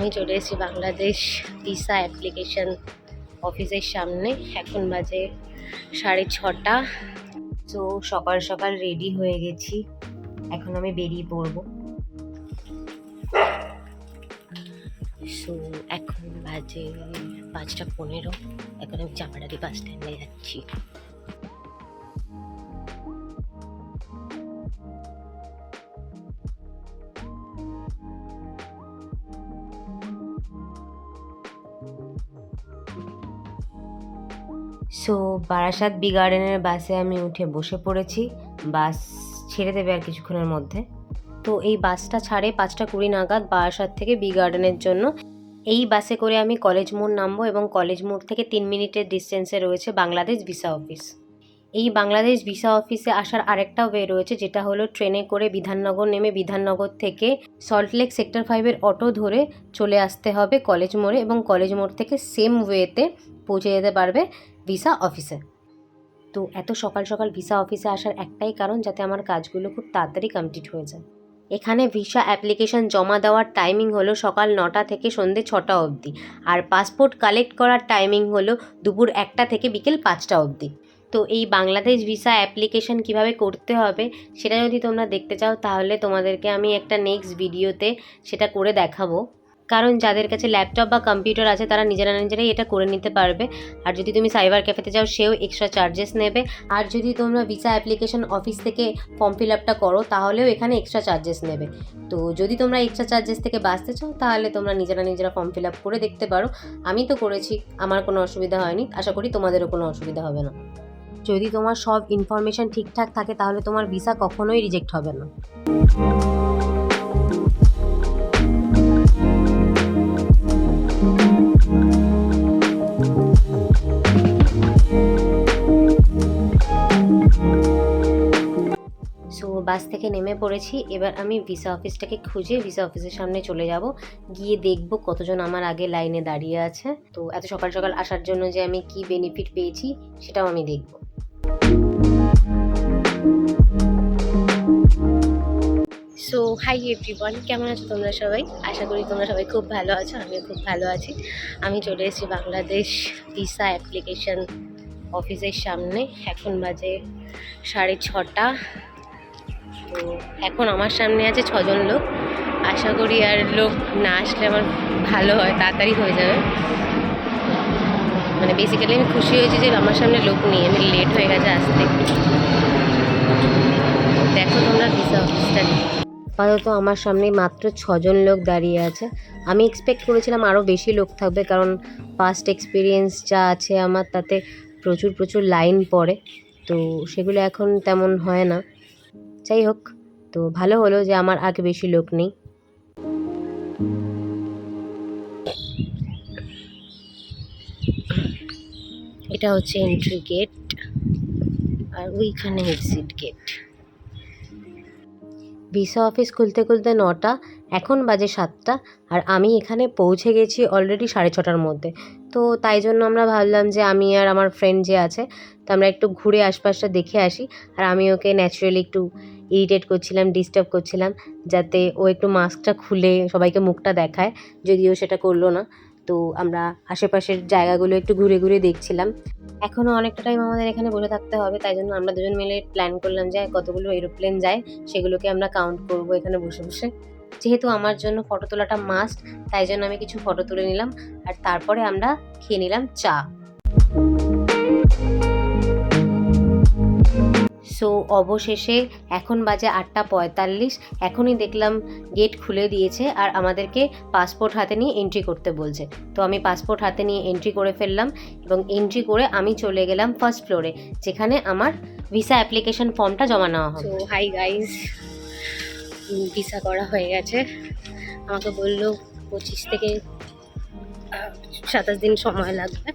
আমি চলে এসেছি বাংলাদেশ ভিসা অ্যাপ্লিকেশন অফিসের সামনে। এখন বাজে সাড়ে ছটা। তো সকাল সকাল রেডি হয়ে গেছি। এখন আমি বেরিয়ে পড়ব। সো এখন বাজে পাঁচটা পনেরো। এখন আমি চাপাডালি বাস স্ট্যান্ডে যাচ্ছি। সো বারাসাত বি গার্ডেনের বাসে আমি উঠে বসে পড়েছি। বাস ছেড়ে দেবে আর কিছুক্ষণের মধ্যে। তো এই বাসটা ছাড়ে পাঁচটা কুড়ি নাগাদ বারাসাত থেকে বি গার্ডেনের জন্য। এই বাসে করে আমি কলেজ মোড় নামবো এবং কলেজ মোড় থেকে তিন মিনিটের ডিস্টেন্সে রয়েছে বাংলাদেশ ভিসা অফিস এই বাংলাদেশ ভিসা অফিসে আসার আরেকটা ওয়ে রয়েছে, যেটা হলো ট্রেনে করে বিধাননগর নেমে বিধাননগর থেকে সল্টলেক সেক্টর ফাইভের অটো ধরে চলে আসতে হবে কলেজ মোড়ে এবং কলেজ মোড় থেকে সেম ওয়েতে পৌঁছে যেতে পারবে ভিসা অফিসে। তো এত সকাল সকাল ভিসা অফিসে আসার একটাই কারণ যাতে আমার কাজগুলো খুব তাড়াতাড়ি কমপ্লিট হয়ে যায়। এখানে ভিসা অ্যাপ্লিকেশন জমা দেওয়ার টাইমিং হলো সকাল নটা থেকে সন্ধে ছটা অবধি আর পাসপোর্ট কালেক্ট করার টাইমিং হলো দুপুর একটা থেকে বিকেল পাঁচটা অবধি। তো এই বাংলাদেশ ভিসা অ্যাপ্লিকেশন কীভাবে করতে হবে সেটা যদি তোমরা দেখতে চাও তাহলে তোমাদেরকে আমি একটা নেক্সট ভিডিওতে সেটা করে দেখাবো। কারণ যাদের কাছে ল্যাপটপ বা কম্পিউটার আছে, তারা নিজেরা নিজেরাই এটা করে নিতে পারবে। আর যদি তুমি সাইবার ক্যাফেতে যাও, সেও এক্সট্রা চার্জেস নেবে। আর যদি তোমরা ভিসা অ্যাপ্লিকেশন অফিস থেকে ফর্ম ফিল আপটা করো, তাহলেও এখানে এক্সট্রা চার্জেস নেবে। তো যদি তোমরা এক্সট্রা চার্জেস থেকে বাঁচতে চাও, তাহলে তোমরা নিজেরা নিজেরা ফর্ম ফিল আপ করে দেখতে পারো। আমি তো করেছি, আমার কোনো অসুবিধা হয়নি। আশা করি তোমাদেরও কোনো অসুবিধা হবে না। যদি তোমার সব ইনফরমেশন ঠিকঠাক থাকে, তাহলে তোমার ভিসা কখনোই রিজেক্ট হবে না। বাস থেকে নেমে পড়েছি। এবার আমি ভিসা অফিসটাকে খুঁজে ভিসা অফিসের সামনে চলে যাব। গিয়ে দেখব কতজন আমার আগে লাইনে দাঁড়িয়ে আছে। তো এত সকাল সকাল আসার জন্য যে আমি কি বেনিফিট পেয়েছি সেটাও আমি দেখব। সো হাই এভরিওয়ান কেমন আছো তোমরা সবাই? আশা করি তোমরা সবাই খুব ভালো আছো, আমিও খুব ভালো আছি। আমি চলে এসেছি বাংলাদেশ ভিসা অ্যাপ্লিকেশন অফিসের সামনে। এখন বাজে সাড়ে ছটা। তো এখন আমার সামনে আছে ছজন লোক। আশা করি আর লোক না আসলে আমার ভালো হয়, তাড়াতাড়ি হয়ে যাবে। মানে বেসিক্যালি আমি খুশি হয়েছি যে আমার সামনে লোক নেই, আমি লেট হয়ে গেছে আসতে দেখো তোমরা ভিসা অফিসটা আপাতত আমার সামনে মাত্র ছজন লোক দাঁড়িয়ে আছে। আমি এক্সপেক্ট করেছিলাম আরও বেশি লোক থাকবে, কারণ পাস্ট এক্সপিরিয়েন্স যা আছে আমার, তাতে প্রচুর প্রচুর লাইন পড়ে। তো সেগুলো এখন তেমন হয় না। যাই হোক, তো ভালো হলো যে আমার আগে বেশি লোক নেই। এটা হচ্ছে এন্ট্রি গেট আর ওইখানে এক্সিট গেট ভিসা অফিস খুলতে খুলতে নটা, এখন বাজে সাতটা আর আমি এখানে পৌঁছে গেছি অলরেডি সাড়ে ছটার মধ্যে। তো তাই জন্য আমরা ভাবলাম যে আমি আর আমার ফ্রেন্ড যে আছে, তো আমরা একটু ঘুরে আশপাশটা দেখে আসি আর আমি ওকে ন্যাচারালি একটু ইরিটেট করছিলাম ডিস্টার্ব করছিলাম, যাতে ও একটু মাস্কটা খুলে সবাইকে মুখটা দেখায়, যদিও সেটা করল না। তো আমরা আশেপাশের জায়গাগুলো একটু ঘুরে ঘুরে দেখছিলাম। এখনও অনেকটা টাইম আমাদের এখানে বসে থাকতে হবে, তাই জন্য আমরা দুজন মিলে প্ল্যান করলাম যে কতগুলো এরোপ্লেন যায়, সেগুলোকে আমরা কাউন্ট করব এখানে বসে বসে। যেহেতু আমার জন্য ফটো তোলাটা মাস্ট তাই জন্য আমি কিছু ফটো তুলে নিলাম, আর তারপরে আমরা খেয়ে নিলাম চা। সো অবশেষে এখন বাজে আটটা পঁয়তাল্লিশ। এখনই দেখলাম গেট খুলে দিয়েছে আর আমাদেরকে পাসপোর্ট হাতে নিয়ে এন্ট্রি করতে বলছে। তো আমি পাসপোর্ট হাতে নিয়ে এন্ট্রি করে ফেললাম এবং এন্ট্রি করে আমি চলে গেলাম ফার্স্ট ফ্লোরে যেখানে আমার ভিসা অ্যাপ্লিকেশন ফর্মটা জমা নেওয়া হবে হাই গাইজ ভিসা করা হয়ে গেছে। আমাকে বলল পঁচিশ থেকে সাতাশ দিন সময় লাগবে।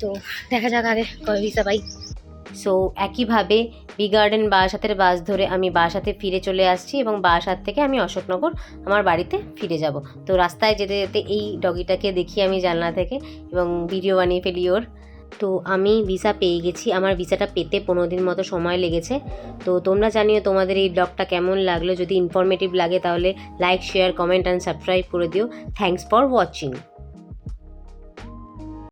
তো দেখা যাক আগে কবে ভিসা পাই। সো একইভাবে বি গার্ডেন বারাসাতের বাস ধরে আমি বারাসাতে ফিরে চলে আসছি এবং বারাসাত থেকে আমি অশোকনগর আমার বাড়িতে ফিরে যাব। তো রাস্তায় যেতে যেতে এই ডগিটাকে দেখি আমি জানলা থেকে এবং ভিডিও বানিয়ে ফেলি ওর। তো আমি ভিসা পেয়ে গেছি, আমার ভিসাটা পেতে পনেরো দিন মতো সময় লেগেছে। তো তোমরা জানিও তোমাদের এই ব্লগটা কেমন লাগল, যদি ইনফরমেটিভ লাগে তাহলে like share comment and subscribe করে দিও। Thanks for watching